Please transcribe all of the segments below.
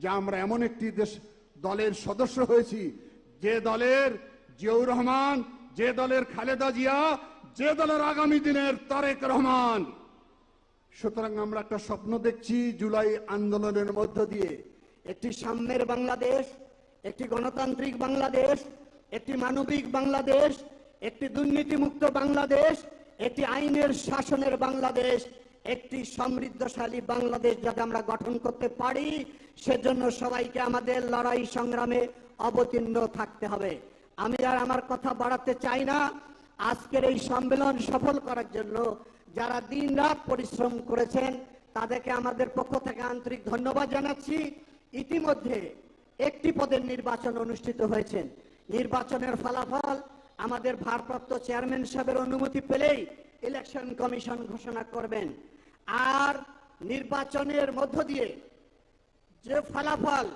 যে আমরা এমন একটি দেশ দলের সদস্য হয়েছি, যে দলের জিয়াউর রহমান, যে দলের খালেদা জিয়া, যে দলের আগামী দিনের তারেক রহমান। সুতরাং আমরা একটা স্বপ্ন দেখছি জুলাই আন্দোলনের মধ্য দিয়ে। একটি সাম্যের বাংলাদেশ, একটি গণতান্ত্রিক বাংলাদেশ, একটি মানবিক বাংলাদেশ, একটি দুর্নীতিমুক্ত বাংলাদেশ, একটি আইনের শাসনের বাংলাদেশ। একটি সমৃদ্ধশালী বাংলাদেশ যাতে আমরা গঠন করতে পারি, সেজন্য সবাইকে আমাদের লড়াই সংগ্রামে অবতীর্ণ থাকতে হবে। আমি আর আমার কথা বাড়াতে চাই না। আজকের এই সম্মেলন সফল করার জন্য যারা দিনরাত পরিশ্রম করেছেন, তাদেরকে আমাদের পক্ষ থেকে আন্তরিক ধন্যবাদ জানাচ্ছি। ইতিমধ্যে একটি পদের নির্বাচন অনুষ্ঠিত হয়েছে। নির্বাচনের ফলাফল আমাদের ভারপ্রাপ্ত চেয়ারম্যান সাহেবের অনুমতি পেলেই ইলেকশন কমিশন ঘোষণা করবেন। আর নির্বাচনের মধ্য দিয়ে যে ফলাফল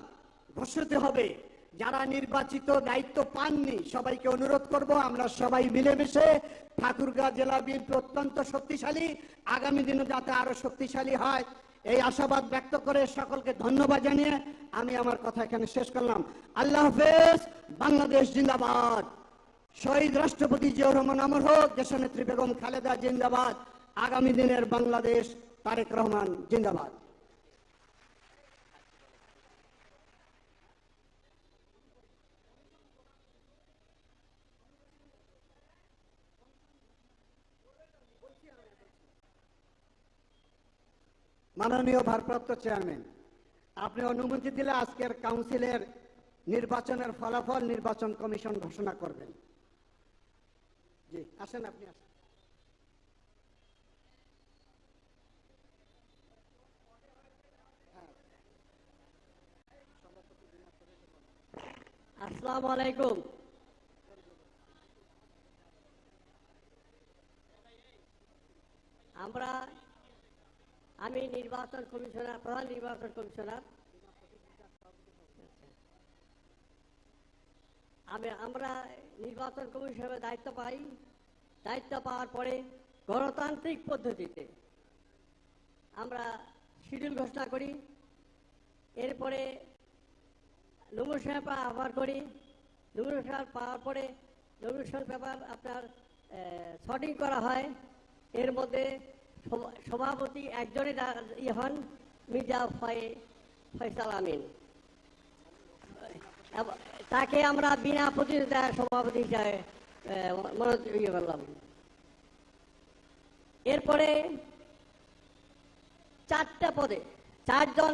ঘোষিত হবে, যারা নির্বাচিত দায়িত্ব পাননি, সবাইকে অনুরোধ করব আমরা সবাই মিলেমিশে ঠাকুরগাঁ জেলা বিএনপি অত্যন্ত শক্তিশালী, আগামী দিনে যাতে আরও শক্তিশালী হয়, এই আশাবাদ ব্যক্ত করে সকলকে ধন্যবাদ জানিয়ে আমি আমার কথা এখানে শেষ করলাম। আল্লাহ হাফেজ, বাংলাদেশ জিন্দাবাদ। শহীদ রাষ্ট্রপতি জিয়াউর রহমান আমর হোক দেশনেত্রী বেগম খালেদা জিন্দাবাদ, আগামী দিনের বাংলাদেশ তারেক রহমান জিন্দাবাদ। মাননীয় ভারপ্রাপ্ত চেয়ারম্যান, আপনি অনুমতি দিলে আজকের কাউন্সিলের নির্বাচনের ফলাফল নির্বাচন কমিশন ঘোষণা করবেন। জি, আসেন আপনি, আসেন। আসসালামু আলাইকুম। আমরা, আমি নির্বাচন কমিশনার, প্রধান নির্বাচন কমিশনার। আমি, আমরা নির্বাচন কমিশনের দায়িত্ব পাই, দায়িত্ব পাওয়ার পরে গণতান্ত্রিক পদ্ধতিতে আমরা শিডিউল ঘোষণা করি, এরপরে নমিনেশন পেপার আবার করি নমিনেশন পাওয়ার পরে নমিনেশন পেপার আপনার শর্টিং করা হয়, এর মধ্যে সভাপতি একজনই ইয়ে হন মির্জা ফয়ে, ফয়সাল আমিন। তাকে আমরা বিনা প্রতিযোগিতায় সভাপতি হিসাবে মনে ইয়ে করলাম এরপরে চারটা পদে চারজন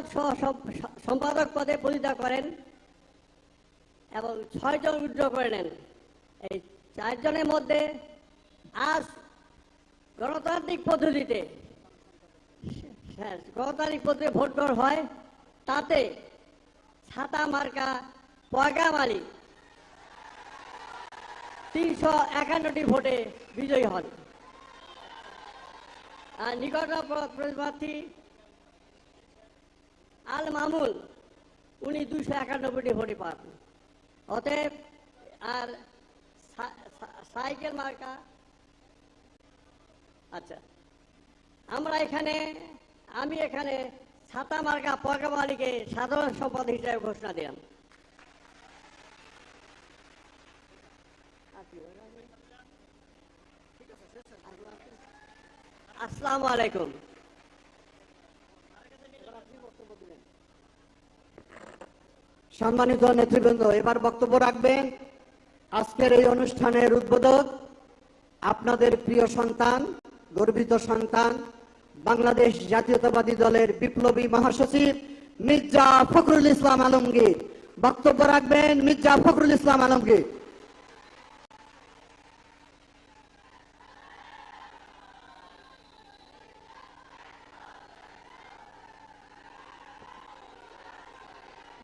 সম্পাদক পদে প্রতিষ্ঠা করেন এবং ছয়জন উইথড্র করে নেন। এই চারজনের মধ্যে আজ গণতান্ত্রিক পদ্ধতিতে হ্যাঁ, গণতান্ত্রিক পদ্ধতিতে ভোট গ্রহণ হয় তাতে ছাতা মার্কা পয়গা মালিক তিনশো একান্নটি ভোটে বিজয়ী হন। আর নিকট প্রার্থী আল মামুল উনি দুশো একানব্বইটি ভোটে পান। অতএব, আর সাইকেল মার্কা আচ্ছা আমরা এখানে, আমি এখানে ছাতা মার্কা পয়গা মালিকে সাধারণ সম্পাদক হিসাবে ঘোষণা দিলাম। আসসালামু আলাইকুম। সম্মানিত নেতৃবৃন্দ, এবার বক্তব্য রাখবেন আজকের এই অনুষ্ঠানের উদ্বোধক আপনাদের প্রিয় সন্তান, গর্বিত সন্তান, বাংলাদেশ জাতীয়তাবাদী দলের বিপ্লবী মহাসচিব মির্জা ফখরুল ইসলাম আলমগীর। বক্তব্য রাখবেন মির্জা ফখরুল ইসলাম আলমগীর।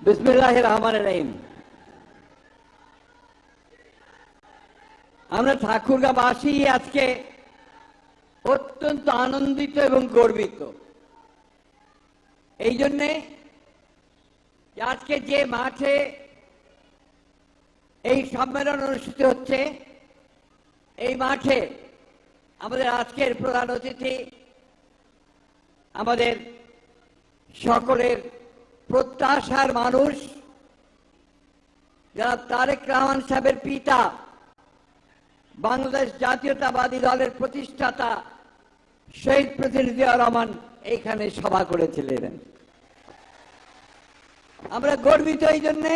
বিসমিল্লাহ রহমান রহিম আমরা ঠাকুরগাঁবাসী আজকে অত্যন্ত আনন্দিত এবং গর্বিত। এই জন্যে আজকে যে মাঠে এই সম্মেলন অনুষ্ঠিত হচ্ছে, এই মাঠে আমাদের আজকের প্রধান অতিথি আমাদের সকলের প্রত্যাশার মানুষ যারা তারেক রহমান সাহেবের পিতা, বাংলাদেশ জাতীয়তাবাদী দলের প্রতিষ্ঠাতা, শহীদ জিয়া রহমান এইখানে সভা করেছিলেন। আমরা গর্বিত এই জন্যে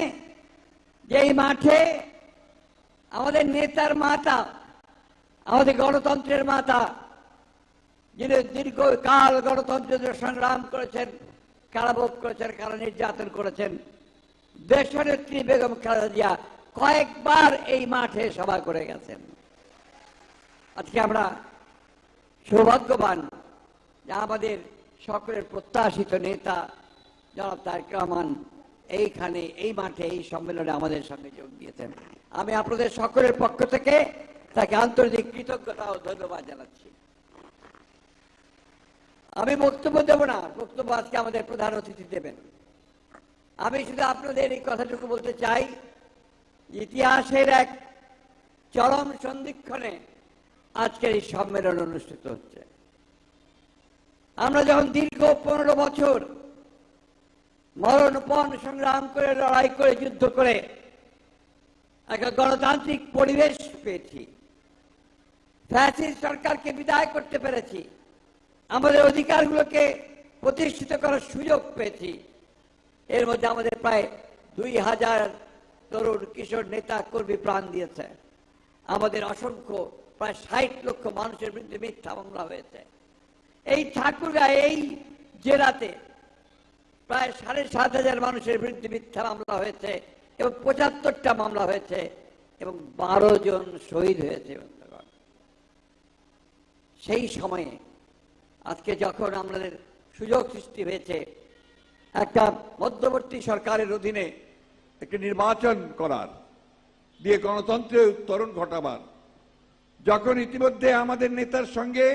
যে এই মাঠে আমাদের নেতার মাতা, আমাদের গণতন্ত্রের মাতা, যিনি দীর্ঘ কাল গণতন্ত্রের সংগ্রাম করেছেন কারাভোগ করেছেন, কারা নির্যাতন করেছেন। দেশনেত্রী বেগম খালেদা জিয়া কয়েকবার এই মাঠে সভা করে গেছেন। আজকে আমরা সৌভাগ্যবান যে আমাদের সকলের প্রত্যাশিত নেতা জনাব তারেক রহমান এইখানে, এই মাঠে, এই সম্মেলনে আমাদের সঙ্গে যোগ দিয়েছেন। আমি আপনাদের সকলের পক্ষ থেকে তাকে আন্তর্জাতিক কৃতজ্ঞতা ও ধন্যবাদ জানাচ্ছি। আমি বক্তব্য দেব না, বক্তব্য আজকে আমাদের প্রধান অতিথি দেবেন। আমি শুধু আপনাদের এই কথাটুকু বলতে চাই, ইতিহাসের এক চরম সন্ধিক্ষণে আজকের এই সম্মেলন অনুষ্ঠিত হচ্ছে। আমরা যখন দীর্ঘ পনেরো বছর মরণপণ সংগ্রাম করে, লড়াই করে, যুদ্ধ করে একটা গণতান্ত্রিক পরিবেশ পেয়েছি, ফ্যাসিস্ট সরকারকে বিদায় করতে পেরেছি আমাদের অধিকারগুলোকে প্রতিষ্ঠিত করার সুযোগ পেয়েছি। এর মধ্যে আমাদের প্রায় দুই হাজার তরুণ কিশোর নেতা, কর্মী প্রাণ দিয়েছে। আমাদের অসংখ্য, প্রায় ষাট লক্ষ মানুষের বিরুদ্ধে মিথ্যা মামলা হয়েছে। এই ঠাকুরগাঁ, এই জেলাতে প্রায় সাড়ে সাত হাজার মানুষের বিরুদ্ধে মিথ্যা মামলা হয়েছে এবং পঁচাত্তরটা মামলা হয়েছে এবং বারো জন শহীদ হয়েছে। সেই সময়ে আজকে যখন আমাদের সুযোগ সৃষ্টি হয়েছে, একটা মধ্যবর্তী সরকারের অধীনে একটি নির্বাচন করার, দিয়ে গণতন্ত্রের উত্তরণ ঘটাবার, যখন ইতিমধ্যে আমাদের নেতার সঙ্গে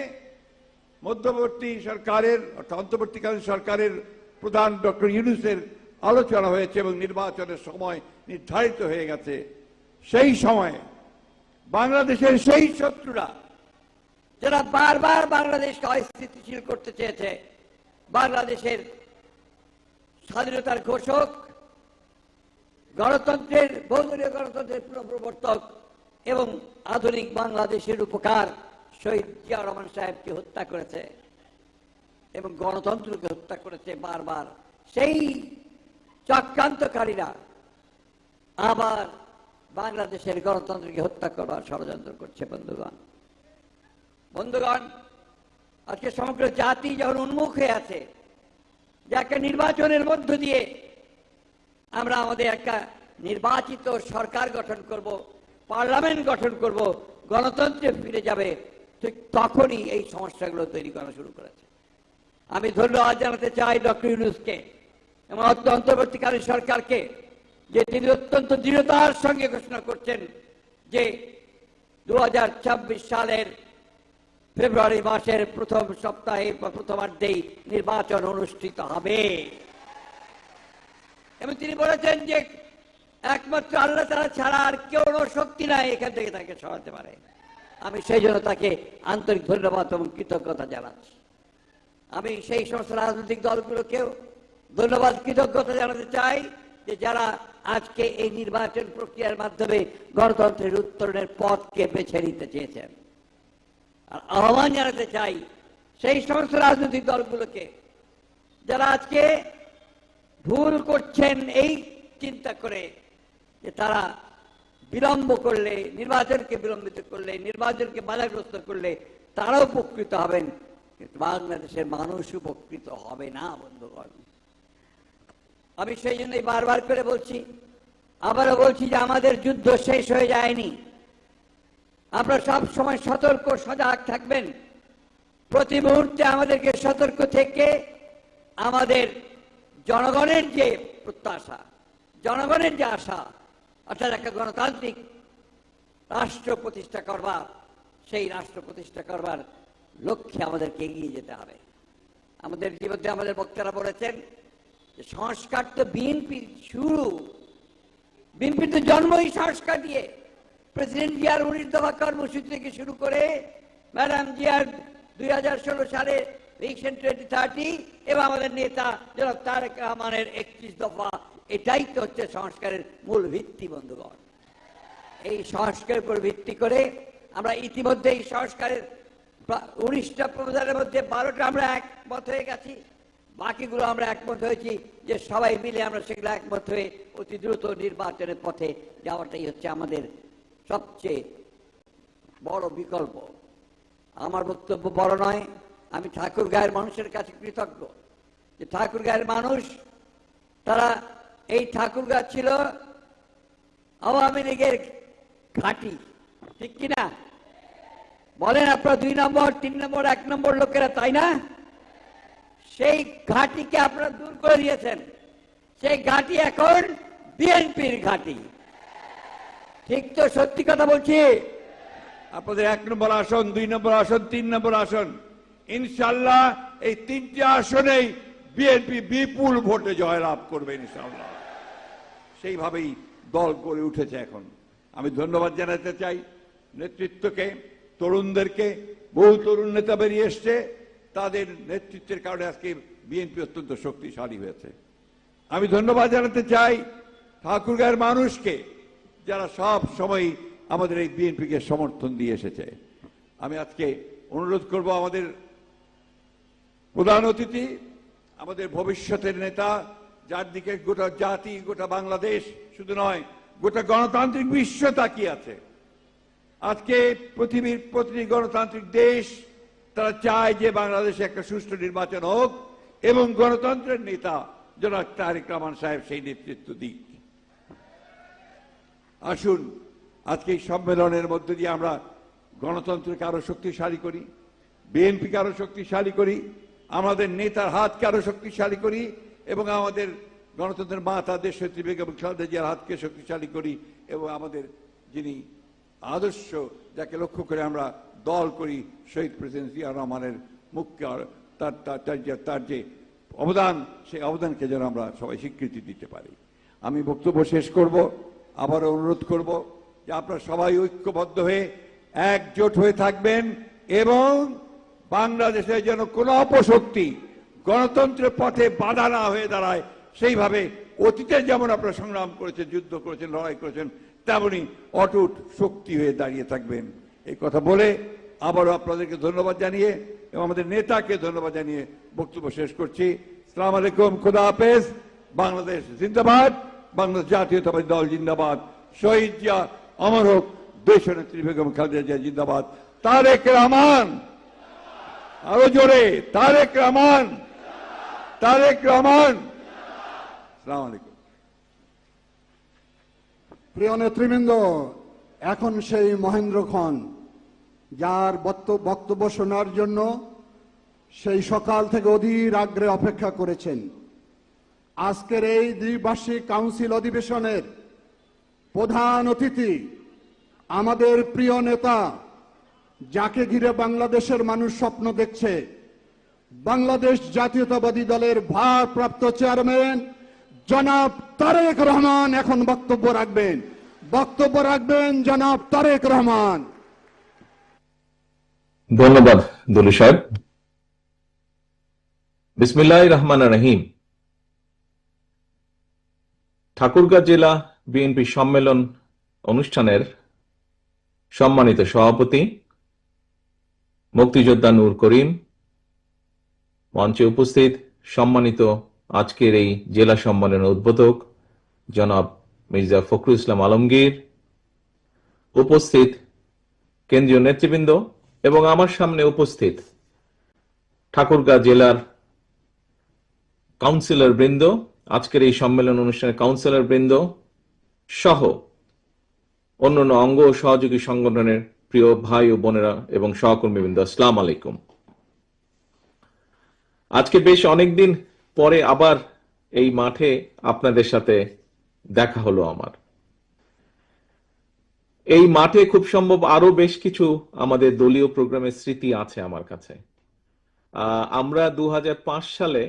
মধ্যবর্তী সরকারের, অর্থাৎ অন্তর্বর্তীকালীন সরকারের প্রধান ডক্টর ইউনুসের আলোচনা হয়েছে এবং নির্বাচনের সময় নির্ধারিত হয়ে গেছে, সেই সময়ে বাংলাদেশের সেই শত্রুরা যারা বারবার বাংলাদেশকে অস্থিতিশীল করতে চেয়েছে, বাংলাদেশের স্বাধীনতার ঘোষক, গণতন্ত্রের, বহুদলীয় গণতন্ত্রের পুনঃপ্রবর্তক এবং আধুনিক বাংলাদেশের উপকার শহীদ জিয়া রহমান সাহেবকে হত্যা করেছে এবং গণতন্ত্রকে হত্যা করেছে বারবার, সেই চক্রান্তকারীরা আবার বাংলাদেশের গণতন্ত্রকে হত্যা করবার ষড়যন্ত্র করছে, বন্ধুগণ। বন্ধুগণ, আজকে সমগ্র জাতি যখন উন্মুখ হয়ে আছে, যে একটা নির্বাচনের মধ্য দিয়ে আমরা আমাদের একটা নির্বাচিত সরকার গঠন করব, পার্লামেন্ট গঠন করব, গণতন্ত্রে ফিরে যাবে, ঠিক তখনই এই সমস্যাগুলো তৈরি করা শুরু করেছে। আমি ধন্যবাদ জানাতে চাই ডক্টর ইউনুসকে এবং অন্ত- অন্তর্বর্তীকালীন সরকারকে, যে তিনি অত্যন্ত দৃঢ়তার সঙ্গে ঘোষণা করছেন যে দু সালের ফেব্রুয়ারি মাসের প্রথম সপ্তাহে প্রথমার্ধেই নির্বাচন অনুষ্ঠিত হবে। এবং তিনি বলেছেন যে একমাত্র আল্লাহ তারা ছাড়া আর কেউ শক্তি নাই, এখান থেকে তাকে সরাতে পারে। আমি সেই জন্য তাকে আন্তরিক ধন্যবাদ এবং কৃতজ্ঞতা জানাচ্ছি। আমি সেই সমস্ত রাজনৈতিক দলগুলোকেও ধন্যবাদ, কৃতজ্ঞতা জানাতে চাই যে যারা আজকে এই নির্বাচন প্রক্রিয়ার মাধ্যমে গণতন্ত্রের উত্তরণের পথকে বেছে নিতে চেয়েছেন। আর আহ্বান জানাতে চাই সেই সমস্ত রাজনৈতিক দলগুলোকে যারা আজকে ভুল করছেন এই চিন্তা করে যে তারা বিলম্ব করলে, নির্বাচনকে বিলম্বিত করলে, নির্বাচনকে বাধাগ্রস্ত করলে তারা উপকৃত হবেন। কিন্তু বাংলাদেশের মানুষ উপকৃত হবে না, বন্ধুগণ। আমি সেই জন্যই বারবার করে বলছি, আবারও বলছি যে আমাদের যুদ্ধ শেষ হয়ে যায়নি। আপনারা সব সময় সতর্ক, সজাগ থাকবেন। প্রতি মুহূর্তে আমাদেরকে সতর্ক থেকে আমাদের জনগণের যে প্রত্যাশা, জনগণের যে আশা, অর্থাৎ একটা গণতান্ত্রিক রাষ্ট্র প্রতিষ্ঠা করবার, সেই রাষ্ট্র প্রতিষ্ঠা করবার লক্ষ্যে আমাদেরকে এগিয়ে যেতে হবে। আমাদের ইতিমধ্যে আমাদের বক্তারা বলেছেন যে সংস্কার তো বিএনপির শুরু। বিএনপির তো জন্মই সংস্কার দিয়ে প্রেসিডেন্ট জিয়ার উনিশ দফা কর্মসূচি থেকে শুরু করে ম্যাডাম জিয়ার দুই হাজার ষোলো সালে ভিশন টোয়েন্টি থার্টি এবং আমাদের নেতা জনাব তারেক রহমানের একত্রিশ দফা। এটাই তো হচ্ছে সংস্কারের মূল ভিত্তি, বন্ধুগণ। এই সংস্কারের উপর ভিত্তি করে আমরা ইতিমধ্যে এই সংস্কারের উনিশটা প্রধানের মধ্যে বারোটা আমরা একমত হয়ে গেছি। বাকিগুলো আমরা একমত হয়েছি যে সবাই মিলে আমরা সেগুলো একমত হয়ে অতি দ্রুত নির্বাচনের পথে যাওয়াটাই হচ্ছে আমাদের সবচেয়ে বড় বিকল্প। আমার বক্তব্য বড় নয়, আমি ঠাকুর গায়ের মানুষের কাছে কৃতজ্ঞ যে ঠাকুর গায়ের মানুষ, তারা এই ঠাকুর গাছ ছিল আওয়ামী লীগের ঘাঁটি, ঠিক কিনা বলেন আপনারা দুই নম্বর, তিন নম্বর, এক নম্বর লোকেরা তাই না? সেই ঘাঁটিকে আপনারা দূর করে দিয়েছেন। সেই ঘাঁটি এখন বিএনপির ঘাঁটি। ঠিক তো, সত্যি কথা বলছি। আপনাদের এক নম্বর আসন, দুই নম্বর আসন, তিন নম্বর আসন। ইনশাল্লাহ এই তিনটি আসনেই বিএনপি বিপুল ভোটে জয়লাভ করবে ইনশাল্লাহ। সেইভাবেই দল গড়ে উঠেছে এখন। আমি ধন্যবাদ জানাতে চাই নেতৃত্বকে, তরুণদেরকে। বহু তরুণ নেতা বেরিয়ে এসছে। তাদের নেতৃত্বের কারণে আজকে বিএনপি অত্যন্ত শক্তিশালী হয়েছে। আমি ধন্যবাদ জানাতে চাই ঠাকুরগাঁয়ের মানুষকে। যারা সব সময় আমাদের এই বিএনপিকে সমর্থন দিয়ে এসেছে। আমি আজকে অনুরোধ করব আমাদের প্রধান অতিথি, আমাদের ভবিষ্যতের নেতা, যার দিকে গোটা জাতি, গোটা বাংলাদেশ শুধু নয়, গোটা গণতান্ত্রিক বিশ্ব তাকিয়ে আছে। আজকে পৃথিবীর প্রতিটি গণতান্ত্রিক দেশ, তারা চায় যে বাংলাদেশে একটা সুষ্ঠু নির্বাচন হোক এবং গণতন্ত্রের নেতা জনাব তারেক রহমান সাহেব সেই নেতৃত্ব দিক। আসুন, আজকে এই সম্মেলনের মধ্য দিয়ে আমরা গণতন্ত্রকে আরও শক্তিশালী করি, বিএনপিকে আরও শক্তিশালী করি, আমাদের নেতার হাতকে আরও শক্তিশালী করি, এবং আমাদের গণতন্ত্রের মাতা দেশ নেত্রী বেগম খালেদা জিয়ার হাতকে শক্তিশালী করি, এবং আমাদের যিনি আদর্শ যাকে লক্ষ্য করে আমরা দল করি, শহীদ প্রেসিডেন্ট জিয়া রহমানের মুখকে তার তার যে অবদান, সেই অবদানকে যেন আমরা সবাই স্বীকৃতি দিতে পারি। আমি বক্তব্য শেষ করব। আবারও অনুরোধ করব যে আপনারা সবাই ঐক্যবদ্ধ হয়ে একজোট হয়ে থাকবেন এবং বাংলাদেশে যেন কোনো অপশক্তি গণতন্ত্রের পথে বাধা না হয়ে দাঁড়ায়, সেইভাবে অতীতে যেমন আপনারা সংগ্রাম করেছেন, যুদ্ধ করেছেন, লড়াই করেছেন, তেমনি অটুট শক্তি হয়ে দাঁড়িয়ে থাকবেন। এই কথা বলে আবারও আপনাদেরকে ধন্যবাদ জানিয়ে এবং আমাদের নেতাকে ধন্যবাদ জানিয়ে বক্তব্য শেষ করছি। সালাম আলাইকুম, খুদা হাফেজ, বাংলাদেশ জিন্দাবাদ। বাংলাদেশ জাতীয়তাবাদী দল জিন্দাবাদ। শহীদ জিয়া, অমর হোক দেশ নেত্রী বেগম খালেদা জিয়া জিন্দাবাদ। তারেক রহমান! আরও জোরে, তারেক রহমান! তারেক রহমান! সালাম আলাইকুম। প্রিয় নেতৃবৃন্দ, এখন সেই মহেন্দ্র খন, যার বক্ত- বক্তব্য শোনার জন্য সেই সকাল থেকে অধীর আগ্রে অপেক্ষা করেছেন। আজকের এই দ্বিবার্ষিক কাউন্সিল অধিবেশনের প্রধান অতিথি আমাদের প্রিয় নেতা, যাকে ঘিরে বাংলাদেশের মানুষ স্বপ্ন দেখছে, বাংলাদেশ জাতীয়তাবাদী দলের ভারপ্রাপ্ত চেয়ারম্যান জনাব তারেক রহমান এখন বক্তব্য রাখবেন। বক্তব্য রাখবেন জনাব তারেক রহমান। ধন্যবাদ দলি সাহেব। বিসমিল্লাহ রহমান রহিম। ঠাকুরগাঁ জেলা বিএনপি সম্মেলন অনুষ্ঠানের সম্মানিত সভাপতি মুক্তিযোদ্ধা নূর করিম। মঞ্চে উপস্থিত সম্মানিত আজকের এই জেলা সম্মেলনের উদ্বোধক জনাব মির্জা ফখরুল ইসলাম আলমগীর। উপস্থিত কেন্দ্রীয় নেতৃবৃন্দ এবং আমার সামনে উপস্থিত ঠাকুরগাঁ জেলার কাউন্সিলর বৃন্দ আজকের এই সম্মেলন অনুষ্ঠানে কাউন্সিলর বৃন্দ সহ অন্যান্য অঙ্গ ও সহযোগী সংগঠনের প্রিয় ভাই ও বোনেরা এবং সহকর্মীবৃন্দ, আসসালাম আলাইকুম। আজকে বেশ অনেকদিন পরে আবার এই মাঠে আপনাদের সাথে দেখা হলো আমার। এই মাঠে খুব সম্ভব আরও বেশ কিছু আমাদের দলীয় প্রোগ্রামের স্মৃতি আছে আমার কাছে। আমরা দু হাজার পাঁচ সালে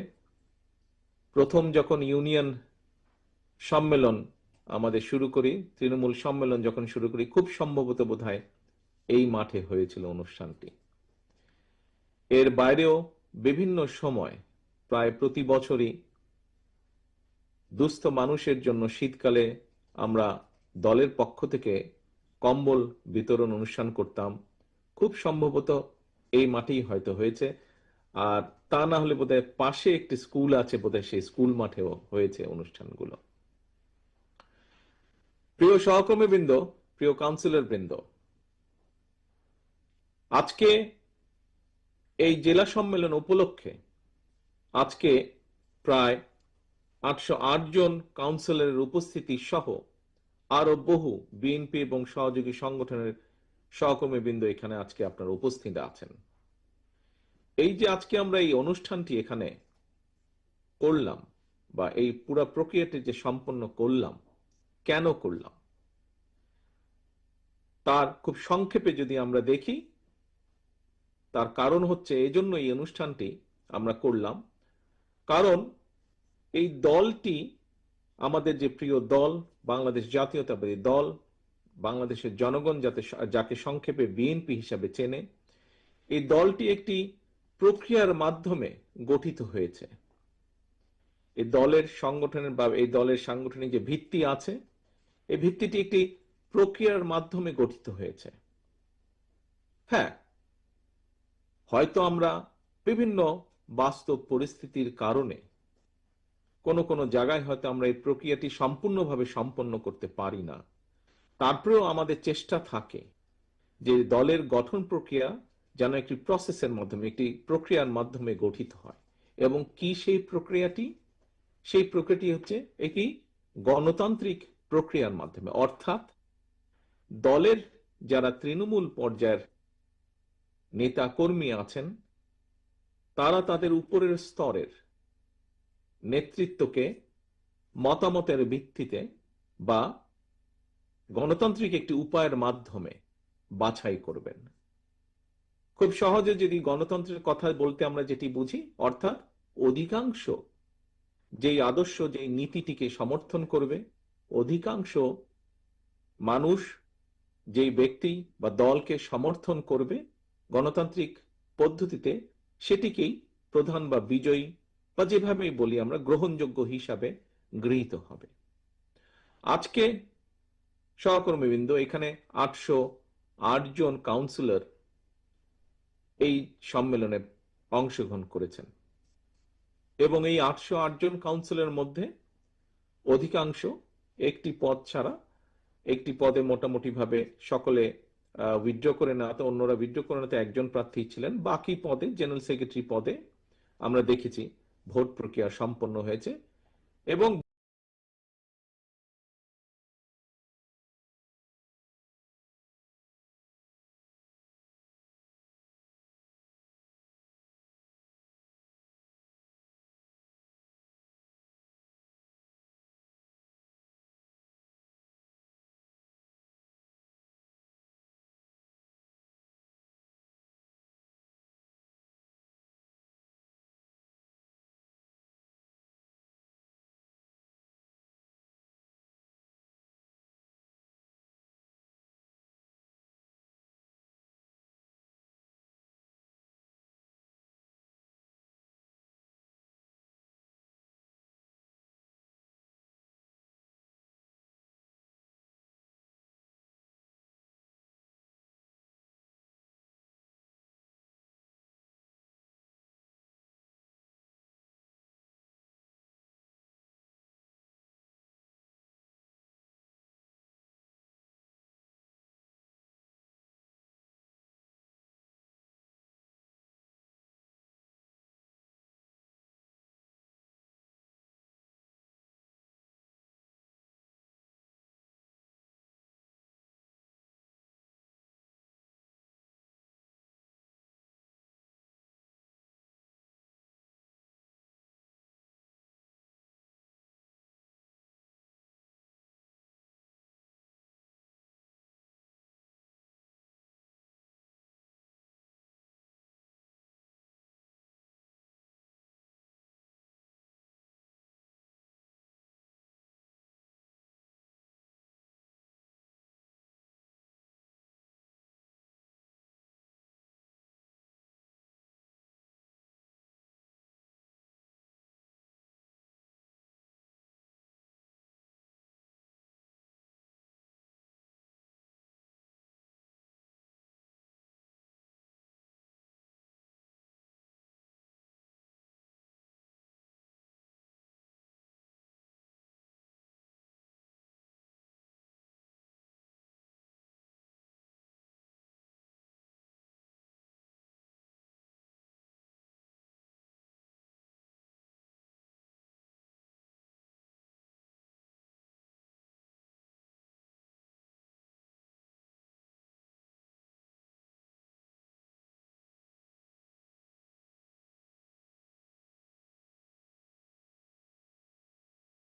প্রথম যখন ইউনিয়ন সম্মেলন আমাদের শুরু করি, তৃণমূল সম্মেলন যখন শুরু করি, খুব সম্ভবত বোধহয় এই মাঠে হয়েছিল অনুষ্ঠানটি। এর বাইরেও বিভিন্ন সময় প্রায় প্রতি বছরই দুস্থ মানুষের জন্য শীতকালে আমরা দলের পক্ষ থেকে কম্বল বিতরণ অনুষ্ঠান করতাম। খুব সম্ভবত এই মাঠেই হয়তো হয়েছে। আর তা না হলে বোধহয় পাশে একটি স্কুল আছে বোধহয় সেই স্কুল মাঠেও হয়েছে অনুষ্ঠানগুলো। প্রিয় সহকর্মী বৃন্দ, প্রিয় কাউন্সিলর বৃন্দ, আজকে এই জেলা সম্মেলন উপলক্ষে আজকে প্রায় আটশো আট জন কাউন্সিলরের উপস্থিতি সহ আরও বহু বিএনপি এবং সহযোগী সংগঠনের সহকর্মী বৃন্দ এখানে আজকে আপনার উপস্থিত আছেন। এই যে আজকে আমরা এই অনুষ্ঠানটি এখানে করলাম, বা এই পুরো প্রক্রিয়াটি যে সম্পন্ন করলাম, কেন করলাম? তার খুব সংক্ষেপে যদি আমরা দেখি, তার কারণ হচ্ছে এই জন্য এই অনুষ্ঠানটি আমরা করলাম। কারণ এই দলটি আমাদের যে প্রিয় দল, বাংলাদেশ জাতীয়তাবাদী দল, বাংলাদেশের জনগণ যাতে যাকে সংক্ষেপে বিএনপি হিসাবে চেনে, এই দলটি একটি প্রক্রিয়ার মাধ্যমে গঠিত হয়েছে। এই দলের সংগঠনের বা এই দলের সাংগঠনিক যে ভিত্তি আছে, এই ভিত্তিটি একটি প্রক্রিয়ার মাধ্যমে গঠিত হয়েছে। হ্যাঁ হয়তো আমরা বিভিন্ন বাস্তব পরিস্থিতির কারণে কোনো কোন জায়গায় হয়তো আমরা এই প্রক্রিয়াটি সম্পূর্ণভাবে সম্পন্ন করতে পারি না। তারপরেও আমাদের চেষ্টা থাকে যে দলের গঠন প্রক্রিয়া যেন একটি প্রসেসের মাধ্যমে, একটি প্রক্রিয়ার মাধ্যমে গঠিত হয়। এবং কি সেই প্রক্রিয়াটি? সেই প্রক্রিয়াটি হচ্ছে একটি গণতান্ত্রিক প্রক্রিয়ার মাধ্যমে। অর্থাৎ দলের যারা তৃণমূল পর্যায়ের নেতা কর্মী আছেন, তারা তাদের উপরের স্তরের নেতৃত্বকে মতামতের ভিত্তিতে বা গণতান্ত্রিক একটি উপায়ের মাধ্যমে বাছাই করবেন। খুব সহজে যদি গণতন্ত্রের কথা বলতে আমরা যেটি বুঝি, অর্থাৎ অধিকাংশ যেই আদর্শ, যেই নীতিটিকে সমর্থন করবে, অধিকাংশ মানুষ যেই ব্যক্তি বা দলকে সমর্থন করবে গণতান্ত্রিক পদ্ধতিতে, সেটিকেই প্রধান বা বিজয়ী বা যেভাবেই বলি আমরা, গ্রহণযোগ্য হিসাবে গৃহীত হবে। আজকে সহকর্মীবৃন্দ, এখানে আটশো আট জন কাউন্সিলর এই সম্মেলনে অংশগ্রহণ করেছেন। এবং এই আটশো জন কাউন্সিলের মধ্যে অধিকাংশ একটি পদ ছাড়া একটি পদে মোটামুটি ভাবে সকলে উইথড্র করে না তো অন্যরা উইথড্র করে না তো একজন প্রার্থী ছিলেন। বাকি পদে, জেনারেল সেক্রেটারি পদে আমরা দেখেছি ভোট প্রক্রিয়া সম্পন্ন হয়েছে। এবং